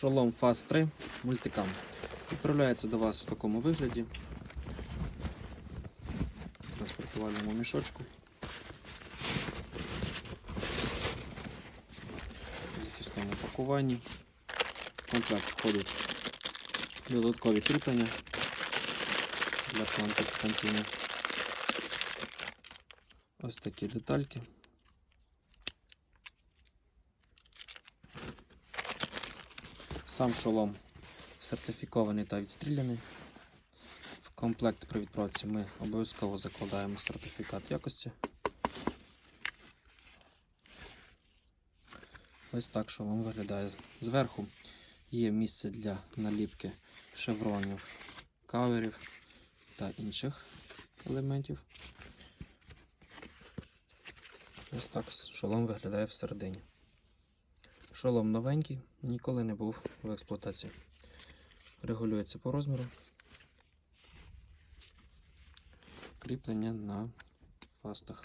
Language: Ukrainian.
Шолом Fast 3 мультикам. Відправляється до вас в такому вигляді. В транспортувальному мішочку. В захисному пакуванні. В комплект входить додаткові кріплення для планки. Ось такі детальки. Сам шолом сертифікований та відстріляний. В комплект при відправці ми обов'язково закладаємо сертифікат якості. Ось так шолом виглядає. Зверху є місце для наліпки шевронів, каверів та інших елементів. Ось так шолом виглядає всередині. Шолом новенький, ніколи не був в експлуатації. Регулюється по розміру. Кріплення на фастах.